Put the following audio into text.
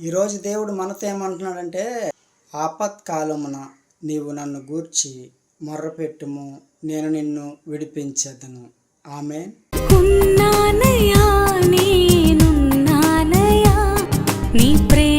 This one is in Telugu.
ఈరోజు దేవుడు మనతో ఏమంటున్నాడంటే ఆపత్కాలమున నీవు నన్ను గూర్చి మొర్రపెట్టుము నేను నిన్ను విడిపించేదను. ఆమె నీ ప్రేమ